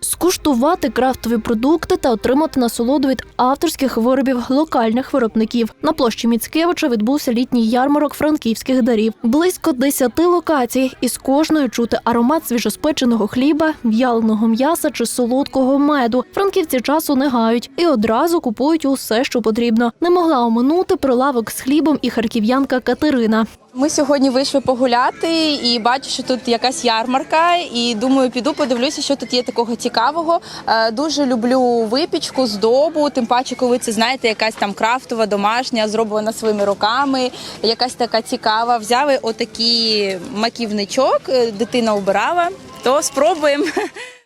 скуштувати крафтові продукти та отримати насолоду від авторських виробів локальних виробників. На площі Міцкевича відбувся літній ярмарок франківських дарів. Близько 10 локацій, із кожної чути аромат свіжоспеченого хліба, в'яленого м'яса чи солодкого меду. Франківці часу не гають і одразу купують усе, що потрібно. Не могла оминути прилавок з хлібом і харків'янка Катерина. Ми сьогодні вийшли погуляти і бачу, що тут якась ярмарка. І думаю, піду подивлюся, що тут є такого цікавого. Е, Дуже люблю випічку, здобу. Тим паче, коли це знаєте, якась там крафтова, домашня, зроблена своїми руками, якась така цікава. Взяли отакий маківничок, е, дитина обирала. То спробуємо.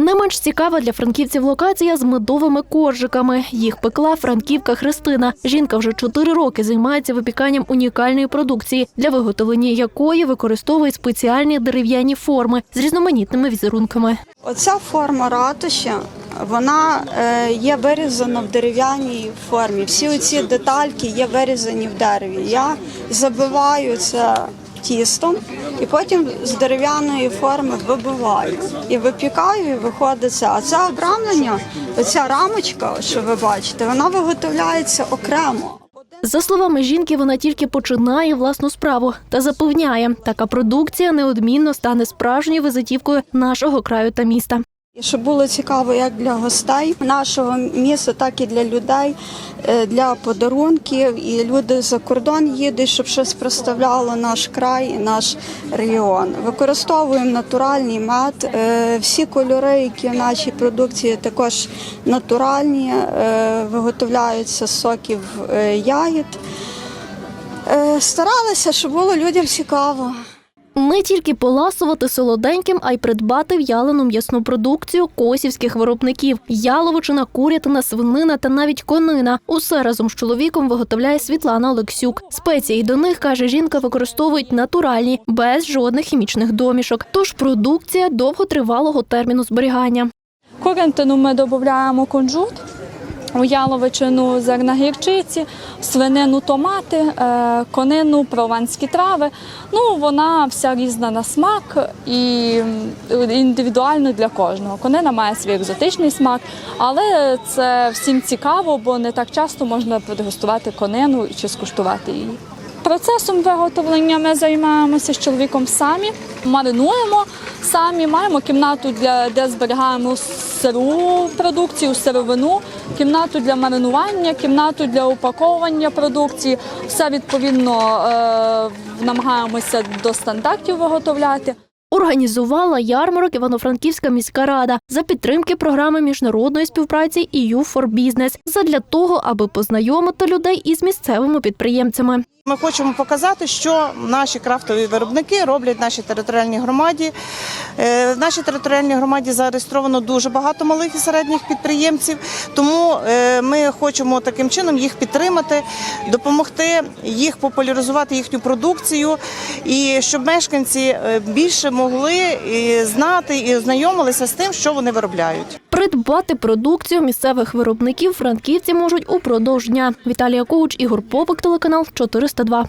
Не менш цікава для франківців локація з медовими коржиками. Їх пекла франківка Христина. Жінка вже чотири роки займається випіканням унікальної продукції, для виготовлення якої використовує спеціальні дерев'яні форми з різноманітними візерунками. Оця форма ратуші, вона е, є вирізана в дерев'яній формі. Всі оці детальки є вирізані в дереві. Я забиваю це тістом і потім з дерев'яної форми вибиваю і випікаю, і виходить це. А це обрамлення, оця рамочка, що ви бачите, вона виготовляється окремо. За словами жінки, вона тільки починає власну справу та запевняє, така продукція неодмінно стане справжньою визитівкою нашого краю та міста. Щоб було цікаво як для гостей нашого міста, так і для людей, е, для подарунків. І люди за кордон їдуть, щоб щось представляло наш край і наш регіон. Використовуємо натуральний мед. Е, Всі кольори, які в нашій продукції, також натуральні, е, виготовляються соків ягід. Старалися, щоб було людям цікаво. Не тільки поласувати солоденьким, а й придбати в'ялену м'ясну продукцію косівських виробників: яловичина, курятина, свинина та навіть конина. Усе разом з чоловіком виготовляє Світлана Олексюк. Спеції до них каже жінка, використовують натуральні, без жодних хімічних домішок. Тож продукція довготривалого терміну зберігання. Курятину ми додаємо кунжут, у яловичину зерна гірчиці, свинину томати, е, конину прованські трави. Ну, вона вся різна на смак і індивідуально для кожного. Конина має свій екзотичний смак, але це всім цікаво, бо не так часто можна продегустувати конину чи скуштувати її. Процесом виготовлення ми займаємося з чоловіком самі, маринуємо самі, маємо кімнату, для, де зберігаємо сиру продукцію, сировину, кімнату для маринування, кімнату для упаковування продукції. Все відповідно е, намагаємося до стандартів виготовляти. Організувала ярмарок Івано-Франківська міська рада за підтримки програми міжнародної співпраці EU for Business задля того, аби познайомити людей із місцевими підприємцями. Ми хочемо показати, що наші крафтові виробники роблять в нашій територіальній громаді. Е, В нашій територіальній громаді зареєстровано дуже багато малих і середніх підприємців, тому е, ми хочемо таким чином їх підтримати, допомогти їх популяризувати їхню продукцію, і щоб мешканці е, більше могли і знати і ознайомилися з тим, що вони виробляють. Придбати продукцію місцевих виробників франківці можуть упродовж дня. Віталія Когуч, Ігор Попик, телеканал 402.